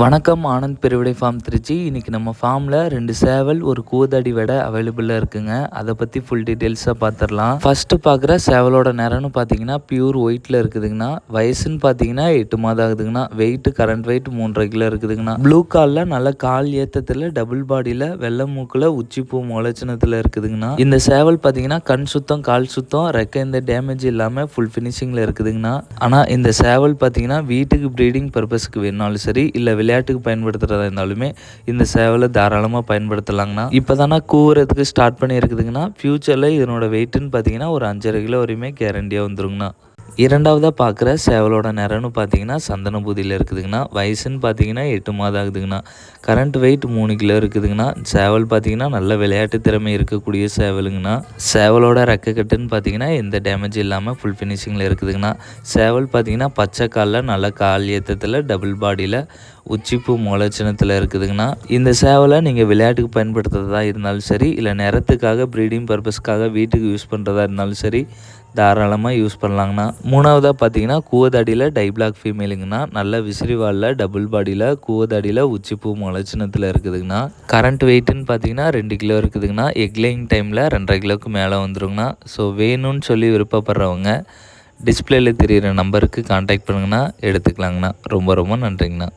வணக்கம் ஆனந்த் பெருவிடை ஃபார்ம் திருச்சி. இன்றைக்கி நம்ம ஃபார்மில் ரெண்டு சேவல் ஒரு கூதடி வடை அவைலபிளாக இருக்குங்க. அதை பற்றி ஃபுல் டீட்டெயில்ஸாக பார்த்துடலாம் ஃபஸ்ட்டு பார்க்குற சேவலோட நிறம்னு பார்த்தீங்கன்னா பியூர் ஒயிட்டில் இருக்குதுங்கண்ணா. வயசுன்னு பார்த்தீங்கன்னா எட்டு மாதம் ஆகுதுங்கண்ணா. வெயிட்டு கரண்ட் வெயிட் மூன்றரை கிலோ இருக்குதுங்கண்ணா. ப்ளூ காலில் நல்ல கால் ஏற்றத்தில் டபுள் பாடியில் வெள்ளை மூக்கில் உச்சிப்பூ முளைச்சினத்தில் இருக்குதுங்கண்ணா. இந்த சேவல் பார்த்தீங்கன்னா கண் சுத்தம் கால் சுத்தம் ரெக்க எந்த டேமேஜ் இல்லாமல் ஃபுல் ஃபினிஷிங்கில் இருக்குதுங்கண்ணா. ஆனால் இந்த சேவல் பார்த்தீங்கன்னா வீட்டுக்கு ப்ரீடிங் பர்பஸ்க்கு வேணாலும் சரி இல்லை விளையாட்டுக்கு பயன்படுத்துகிறதா இருந்தாலுமே இந்த சேவலை தாராளமாக பயன்படுத்தலாங்கண்ணா. இப்போ தானே கூவுறதுக்கு ஸ்டார்ட் பண்ணியிருக்குதுங்கண்ணா. ஃப்யூச்சரில் இதனோட வெயிட்டுன்னு பார்த்தீங்கன்னா ஒரு அஞ்சரை கிலோ வரையுமே கேரண்டியாக வந்துருங்கண்ணா. இரண்டாவதாக பார்க்குற சேவலோட நிறம்னு பார்த்தீங்கன்னா சந்தனபூதியில் இருக்குதுங்கண்ணா. வயசுன்னு பார்த்தீங்கன்னா எட்டு மாதம் ஆகுதுங்கண்ணா. கரண்ட் வெயிட் மூணு கிலோ இருக்குதுங்கண்ணா. சேவல் பார்த்தீங்கன்னா நல்ல விளையாட்டு திறமை இருக்கக்கூடிய சேவலுங்கண்ணா. சேவலோட ரெக்க கட்டுன்னு பார்த்தீங்கன்னா எந்த டேமேஜ் இல்லாமல் ஃபுல் ஃபினிஷிங்கில் இருக்குதுங்கண்ணா. சேவல் பார்த்தீங்கன்னா பச்சை காலில் நல்ல கால் ஏற்றத்தில் டபுள் பாடியில் உச்சிப்பூ முளைச்சினத்தில் இருக்குதுங்கண்ணா இந்த சேவலை நீங்கள் விளையாட்டுக்கு பயன்படுத்துறதா இருந்தாலும் சரி இல்லை நிறத்துக்காக ப்ரீடிங் பர்பஸ்க்காக வீட்டுக்கு யூஸ் பண்ணுறதா இருந்தாலும் சரி தாராளமாக யூஸ் பண்ணலாங்கண்ணா மூணாவதாக பார்த்தீங்கன்னா கூவதாடியில் டைப்ளாக் ஃபீமேலுங்கண்ணா நல்ல விசிறிவாலில் டபுள் பாடியில் கூவதாடியில் உச்சிப்பூ முளைச்சினத்தில் இருக்குதுங்கண்ணா கரண்ட் வெயிட்டுன்னு பார்த்தீங்கன்னா ரெண்டு கிலோ இருக்குதுங்கண்ணா எக்லேயிங் டைமில் ரெண்டரை கிலோவுக்கு மேலே வந்துருங்கண்ணா. ஸோ வேணும்னு சொல்லி விருப்பப்படுறவங்க டிஸ்பிளேயில் தெரிகிற நம்பருக்கு காண்டாக்ட் பண்ணுங்கண்ணா எடுத்துக்கலாங்கண்ணா. ரொம்ப ரொம்ப நன்றிங்கண்ணா.